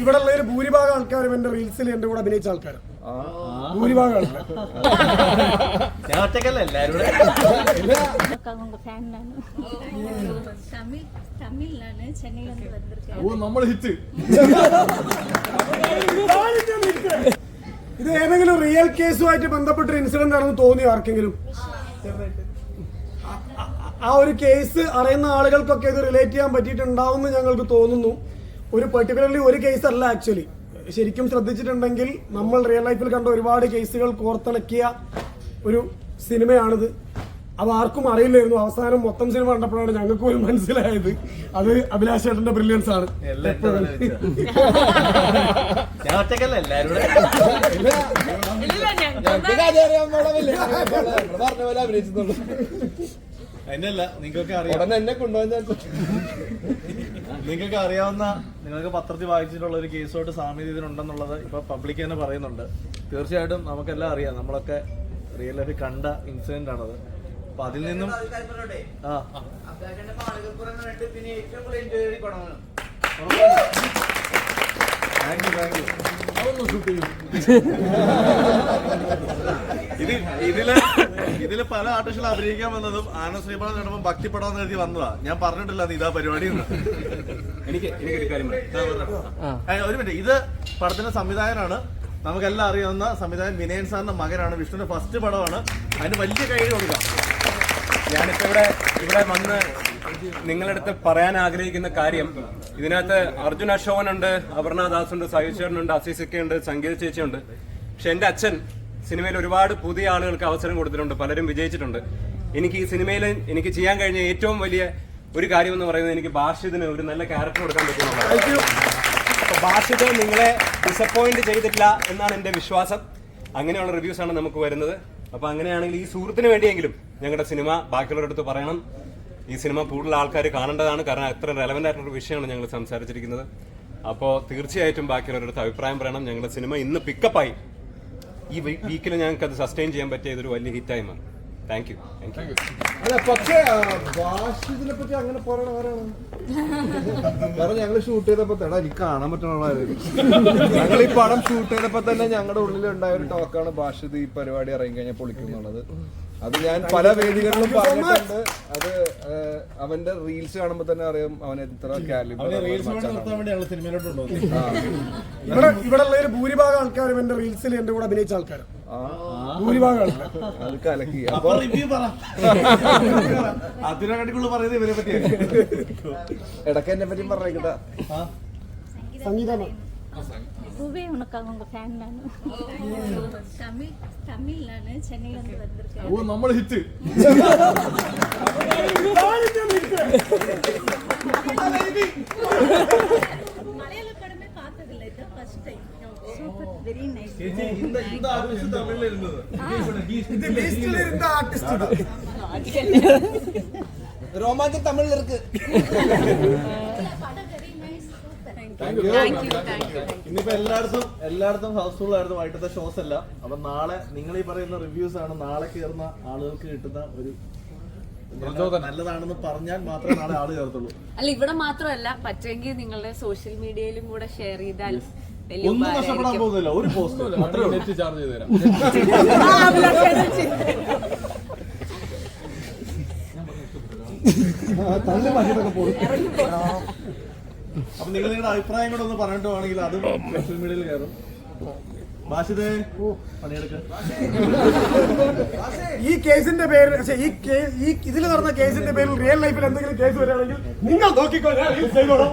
ഇവിടെ ഉള്ള ഒരു ഭൂരിഭാഗം ആൾക്കാരും എന്റെ റീൽസിൽ എന്റെ കൂടെ അഭിനയിച്ച ആൾക്കാർ. ഭൂരിഭാഗം ഇത് ഏതെങ്കിലും റിയൽ കേസുമായിട്ട് ബന്ധപ്പെട്ട ഇൻസിഡന്റ് ആണെന്ന് തോന്നിയോ ആർക്കെങ്കിലും? ആ ഒരു കേസ് അറിയുന്ന ആളുകൾക്കൊക്കെ ഇത് റിലേറ്റ് ചെയ്യാൻ പറ്റിയിട്ടുണ്ടാവും എന്ന് ഞങ്ങൾക്ക് തോന്നുന്നു. ഒരു പെർട്ടിക്കുലർലി ഒരു കേസ് അല്ല ആക്ച്വലി ശരിക്കും ശ്രദ്ധിച്ചിട്ടുണ്ടെങ്കിൽ നമ്മൾ റിയൽ ലൈഫിൽ കണ്ട ഒരുപാട് കേസുകൾ കോർത്തിണക്കിയ ഒരു സിനിമയാണിത്. അത് ആർക്കും അറിയില്ലായിരുന്നു. അവസാനം മൊത്തം സിനിമ കണ്ടപ്പോഴാണ് ഞങ്ങൾക്ക് പോലും മനസ്സിലായത്. അത് അഭിലാഷ് ചേട്ടന്റെ ബ്രില്യൻസ് ആണ്. എപ്പോഴും. പോലെ എല്ലാരും നിങ്ങൾക്ക് അറിയാം. എന്നെ കൊണ്ടുപോകാൻ നിങ്ങൾക്ക് അറിയാവുന്ന നിങ്ങൾക്ക് പത്രത്തിൽ വായിച്ചിട്ടുള്ള ഒരു കേസുമായിട്ട് സാമ്യത ഇതിനുണ്ടെന്നുള്ളത് ഇപ്പൊ പബ്ലിക് തന്നെ പറയുന്നുണ്ട്. തീർച്ചയായിട്ടും നമുക്കെല്ലാം അറിയാം. നമ്മളൊക്കെ റിയൽ ലൈഫിൽ കണ്ട ഇൻസിഡന്റ് ആണത്. അപ്പൊ അതിൽ നിന്നും ആ. താങ്ക് യു താങ്ക് യു ഇത് ഇതിൽ ഇതിൽ പല ആർട്ടിസ്റ്റുകൾ അഭിനയിക്കാൻ വന്നതും ആനന്ദ് ശ്രീപാൽ നടപ്പം ഭക്തിപ്പെടാന്ന് എഴുതി വന്നതാ. ഞാൻ പറഞ്ഞിട്ടില്ല അത് ഇതാ പരിപാടി എന്ന്. എനിക്ക് എനിക്കൊരു കാര്യം പറയാം. ഒരു മിനിറ്റ്. ഇത് പടത്തിന്റെ സംവിധായകനാണ്. നമുക്കെല്ലാം അറിയാവുന്ന സംവിധായകൻ വിനയൻ സാറിന്റെ മകനാണ്. വിഷ്ണുവിന്റെ ഫസ്റ്റ് പടമാണ്. അതിന് വലിയ കൈ കൊടുക്കാം. ഞാനിപ്പോ ഇവിടെ ഇവിടെ വന്ന് നിങ്ങളുടെ അടുത്ത് പറയാൻ ആഗ്രഹിക്കുന്ന കാര്യം ഇതിനകത്ത് അർജുൻ അശോകൻ ഉണ്ട് അപർണ ദാസ് ഉണ്ട് സഹിച്ചേട്ടനുണ്ട് അസീസിക്ക ഉണ്ട് സംഗീത ചേച്ചിയുണ്ട്. പക്ഷെ എന്റെ അച്ഛൻ സിനിമയിൽ ഒരുപാട് പുതിയ ആളുകൾക്ക് അവസരം കൊടുത്തിട്ടുണ്ട് പലരും വിജയിച്ചിട്ടുണ്ട്. എനിക്ക് ഈ സിനിമയിൽ എനിക്ക് ചെയ്യാൻ കഴിഞ്ഞ ഏറ്റവും വലിയ ഒരു കാര്യം എന്ന് പറയുന്നത് എനിക്ക് ഭാഷിതിന് ഒരു നല്ല ക്യാരക്ടർ കൊടുക്കാൻ പറ്റുന്നുണ്ട് ഭാഷിത് നിങ്ങളെ ഡിസപ്പോയിന്റ് ചെയ്തിട്ടില്ല എന്നാണ് എന്റെ വിശ്വാസം. അങ്ങനെയുള്ള റിവ്യൂസ് ആണ് നമുക്ക് വരുന്നത്. അപ്പൊ അങ്ങനെയാണെങ്കിൽ ഈ സുഹൃത്തിന് വേണ്ടിയെങ്കിലും ഞങ്ങളുടെ സിനിമ ബാക്കിയുള്ളവരുടെ അടുത്ത് പറയണം. ഈ സിനിമ കൂടുതൽ ആൾക്കാർ കാണേണ്ടതാണ്. കാരണം അത്ര റെലവെന്റ് ആയിട്ടുള്ള ഒരു വിഷയമാണ് ഞങ്ങൾ സംസാരിച്ചിരിക്കുന്നത്. അപ്പോൾ തീർച്ചയായിട്ടും ബാക്കിയുള്ളവരുടെ അടുത്ത് അഭിപ്രായം പറയണം. ഞങ്ങളുടെ സിനിമ ഇന്ന് പിക്കപ്പായി ഈ വീക്കിൽ ഞങ്ങൾക്ക് അത് സസ്റ്റെയിൻ ചെയ്യാൻ പറ്റിയ ഇതൊരു വലിയ ഹിറ്റായി മാറി. താങ്ക് യു താങ്ക് യു അല്ല പക്ഷേ ഭാഷിതിനെ പറ്റി അങ്ങനെ പറയണ ആരാണ്? കാരണം ഞങ്ങൾ ഷൂട്ട് ചെയ്തപ്പോ തന്നെ എനിക്ക് കാണാൻ പറ്റണ ഞങ്ങൾ ഈ പടം ഷൂട്ട് ചെയ്തപ്പോ തന്നെ ഞങ്ങളുടെ ഉള്ളിൽ ഉണ്ടായ ഒരു ടോക്കാണ് ഭാഷ ഈ പരിപാടി ഇറങ്ങി കഴിഞ്ഞാൽ പൊളിക്കും എന്നുള്ളത്. അത് ഞാൻ പല വേദികളിലും പറഞ്ഞിട്ടുണ്ട്. അത് അവന്റെ റീൽസ് കാണുമ്പോ തന്നെ അറിയാം അവൻ എത്ര ഇവിടെ ഇവിടെ ഉള്ള ഒരു ഭൂരിഭാഗം ആൾക്കാരും എന്റെ റീൽസിൽ എന്റെ കൂടെ അഭിനയിച്ച ആൾക്കാരും. ഭൂരിഭാഗം ആൾക്കാർ. അത് കലക്കി. അപ്പൊ പറയുന്നത് ഇവരെ പറ്റി ഇടയ്ക്ക് എന്നെ പറ്റി പറഞ്ഞേക്കട്ടാ സംഗീതമാണ് இப்பவே உனக்கு உங்க ஃபேன் நான். தமிழ் தமிழ் நான் சென்னையில இருந்து வந்திருக்கேன். ஓ நம்ம ஹிட் மலையாள படமே பார்த்தது இல்ல இது first time super very nice இந்த இது லிஸ்ட்ல இருந்த ஆர்டிஸ்ட் தான் தமிழ்ல இருக்கு. ഇന്നിപ്പോ എല്ലായിടത്തും എല്ലായിടത്തും ഹൗസ്ഫുൾ ആയിരുന്നു വൈകിട്ടത്തെ ഷോസ് അല്ല അപ്പൊ നാളെ നിങ്ങൾ ഈ പറയുന്ന റിവ്യൂസ് ആണ് നാളെ കയറുന്ന ആളുകൾക്ക് കിട്ടുന്ന ഒരു നല്ലതാണെന്ന് പറഞ്ഞാൽ മാത്രമേ നാളെ ആൾ ചേർത്തുള്ളൂ അല്ല ഇവിടെ മാത്രമല്ല പറ്റുമെങ്കിൽ നിങ്ങളുടെ സോഷ്യൽ മീഡിയയിലും കൂടെ ഷെയർ ചെയ്താൽ ഒന്നും നഷ്ടപ്പെടാൻ പോകുന്നില്ല. ഒരു പോസ്റ്റ് അപ്പൊ നിങ്ങൾ നിങ്ങളുടെ അഭിപ്രായം കൂടെ ഒന്ന് പറഞ്ഞിട്ട് വേണമെങ്കിൽ അതും സോഷ്യൽ മീഡിയയിൽ കയറും. ഈ കേസിന്റെ പേരിൽ പക്ഷേ ഈ ഇതിൽ നടന്ന കേസിന്റെ പേരിൽ റിയൽ ലൈഫിൽ എന്തെങ്കിലും കേസ് വരികയാണെങ്കിൽ നിങ്ങൾ നോക്കിക്കോ ഞാൻ ചെയ്തോളാം.